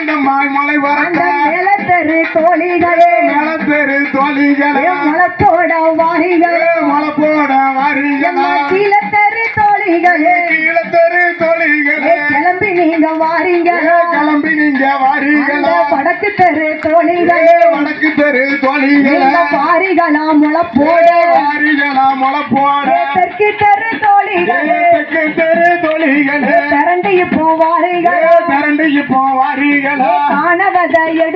வாங்கம்மா மலை அந்த வரட்ட மேலத்தரு தோழிகளே. மேலத்தெரு தோழிகளே. மலத்தோட வாரிகளே. மலை போட வாரிகளா. கீழத்தரு தோழிகளே. கீழத்தெரு தோழிகளே. கிளம்பி நீங்க வாரீங்களோ? கிளம்பி நீங்க அந்த வாரீங்களா? வடக்கு தெரு தோழிகளே. வடக்கு தெரு தோழிகளே. வாரிகளா முளப்போட. வாரிகளா மலை போட தெற்கு தெரு தோழிகளே. தெற்கு தெரு தோழிகளே. திரண்டு இப்போ வாரிகளோ திரண்டு இப்போ வாரீகளா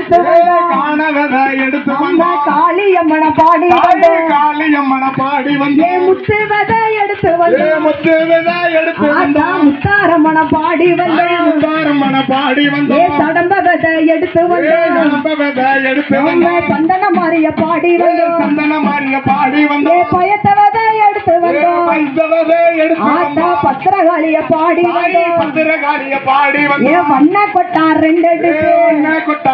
காணவத எடுத்து வந்தோம் காணவத எடுத்து காளியம்மன பாடி வந்தோம் காளியம்மன பாடி ஏ வந்தோம் முத்துவத எடுத்து ஏ வந்தோம் முத்து விதா எடுத்து வந்தோம் முத்தாரம்மன பாடி வந்தோம் முத்தாரம்மன பாடி ஏ வந்தோம் சடம்பவத எடுத்து ஏ வந்தோம் நம்ப விதா எடுத்து வந்தோம் சந்தன மாறிய பாடி ஏ வந்தோம் சந்தன மாறிய பாடி ஏ வந்தோம் பயத்தவத எடுத்து ஏ வந்தோம் பைத்தவத எடுத்து வந்தோம் பத்திரகாளிய பாடி தாய் வந்தோம் பத்திரகாளிய பாடி ஏ வந்தோம் வண்ண கொட்டா ரெண்டு ஏ எடுத்து. ஒன்ன கொட்டா ரெண்டு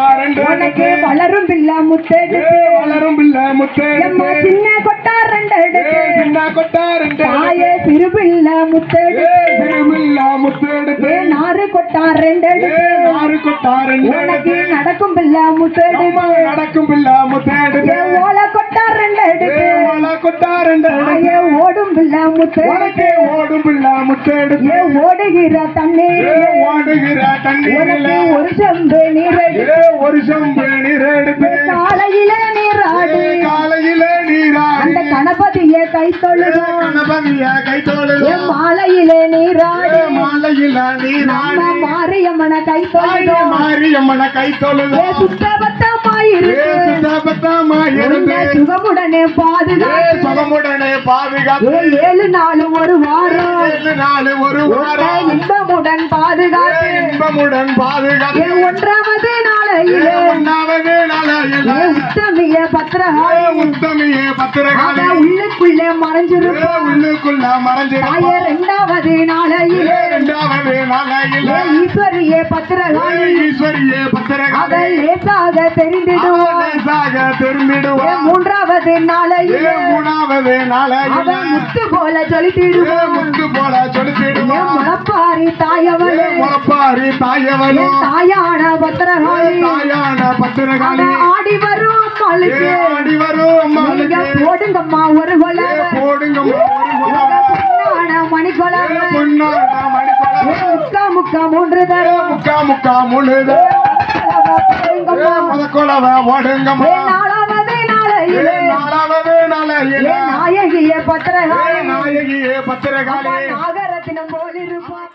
உனக்கு. வளரும் பிள்ளை முத்தெடுத்து வளரும் பிள்ளை முத்து எம்மா எடுத்து. சின்ன கொட்டா ரெண்டு எடுத்து சின்ன கொட்டா ரெண்டு தாயே சிறு பிள்ளை முத்தெடுத்து திருமில்லா முத்து எடுத்து. ஏ நாறு கொட்டா ரெண்டு எடுத்து நாறு கொட்டா ரெண்டு உனக்கு. நடக்கும் பிள்ளை முத்தெடுத்து நடக்கும் பிள்ளை முத்து எடுத்து. ஏ ஓலை எடுத்து. தாயே ஓடும் பிள்ளை முத்தெடுத்து உனக்கு ஓடும் பிள்ளை முத்து எடுத்து. ஏ ஓடுகிற தண்ணீர் ஓடுகிற உனக்கு ஒரு செம்பு நீரடி ஏ ஒரு செம்பு நீர் எடுத்து. காலையில நீராடு காலையில நீராடி. அந்த கணபதிய கை ஏ தொழுதும் கணபதிய கை ஏ தொழுதும். மாலையில நீராடு ஏ மாலையில நீராடி. நம்ம மாரியம்மன கை மாரியம்மன தொழுதும். சுகமுடனே பாதுகாத்து. ஏழு நாள் ஒரு வாரம் ஏழு நாள் ஒரு வாரம். இன்பமுடன் ஏ பாதுகாத்து இன்பமுடன் பாதுகாத்து. ஏ ஒன்றாவது நாளையிலே ஒண்ணாவது நாளையில. பத்திரகாளி உத்தமியே பத்திரகாளி. உள்ளுக்குள்ளே ஏ மறைஞ்சிருப்போம் உள்ளுக்குள்ள தாயே மறைஞ்சிருப்பா. ரெண்டாவது ஏ நாளையிலே இரண்டாவது நாளையில. ஈஸ்வரியே பத்திரகாளி ஈஸ்வரியே பத்திரகாளி. லேசாக தெரிந்திடுவாள் ஆனேசாக ஏ திரும்பிடுவான். மூன்றாவது நாளையிலே மூணாவது நாளையில. முத்து போல ஏ ஜொலித்திடுவாள் முத்து போல சொல்லிடுவான். முளப்பாரி தாயவளே முளப்பாரி ஏ தாயவனும். தாயான பத்திரகாளி தாயான பத்திரகாளி. ஆடி வரும் மலுக்கு ஆடி வரும் அம்மாளுக்கு. போடுங்கம்மா ஒரு ஏ கொலவ போடுங்கம்மா ஒரு குலவை. பொன்னான மணி கொலவ. ஏ முக்கா முக்கா மூன்று தரம் முக்கா முக்கா. கொலவ ஏ போடுங்கம்மா முதக்குலவை ஓடுங்கம்மா. நாலாவது நாளையிலே நாலாவது நாளையில. நாயகிய பத்திரகாளி நாயகியே பத்திரகாளி நாகரத்தினம் போலிருப்பான்